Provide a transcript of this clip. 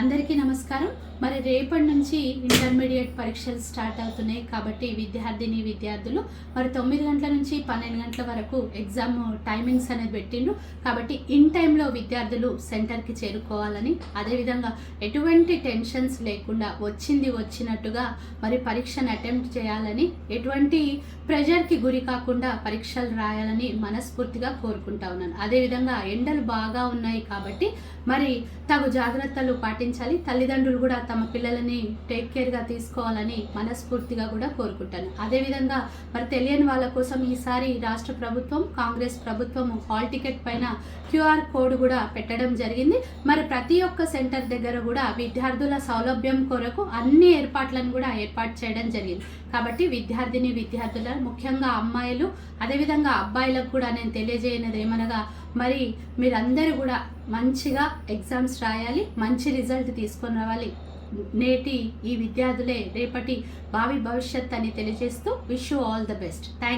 అందరికీ నమస్కారం. మరి రేపటి నుంచి ఇంటర్మీడియట్ పరీక్షలు స్టార్ట్ అవుతున్నాయి కాబట్టి విద్యార్థిని విద్యార్థులు మరి తొమ్మిది గంటల నుంచి పన్నెండు గంటల వరకు ఎగ్జామ్ టైమింగ్స్ అనేది పెట్టిండ్రు. కాబట్టి ఇన్ టైంలో విద్యార్థులు సెంటర్కి చేరుకోవాలని అదేవిధంగా ఎటువంటి టెన్షన్స్ లేకుండా వచ్చింది వచ్చినట్టుగా మరి పరీక్షను అటెంప్ట్ చేయాలని ఎటువంటి ప్రెషర్కి గురి కాకుండా పరీక్షలు రాయాలని మనస్ఫూర్తిగా కోరుకుంటా ఉన్నాను. అదేవిధంగా ఎండలు బాగా ఉన్నాయి కాబట్టి మరి తగు జాగ్రత్తలు పాటించాలి. తల్లిదండ్రులు కూడా తమ పిల్లలని టేక్ కేర్గా తీసుకోవాలని మనస్ఫూర్తిగా కూడా కోరుకుంటాను. అదేవిధంగా మరి తెలియని వాళ్ళ కోసం ఈసారి రాష్ట్ర ప్రభుత్వం కాంగ్రెస్ ప్రభుత్వం హాల్ టికెట్ పైన క్యూఆర్ కోడ్ కూడా పెట్టడం జరిగింది. మరి ప్రతి ఒక్క సెంటర్ దగ్గర కూడా విద్యార్థుల సౌలభ్యం కొరకు అన్ని ఏర్పాట్లను కూడా ఏర్పాటు చేయడం జరిగింది. కాబట్టి విద్యార్థిని విద్యార్థుల ముఖ్యంగా అమ్మాయిలు అదేవిధంగా అబ్బాయిలకు కూడా నేను తెలియజేయనది ఏమనగా మరి మీరందరూ కూడా మంచిగా ఎగ్జామ్స్ రాయాలి మంచి రిజల్ట్ తీసుకొని రావాలి. నేటి ఈ విద్యార్థులే రేపటి భావి భవిష్యత్ అని తెలియజేస్తూ wish all the best thank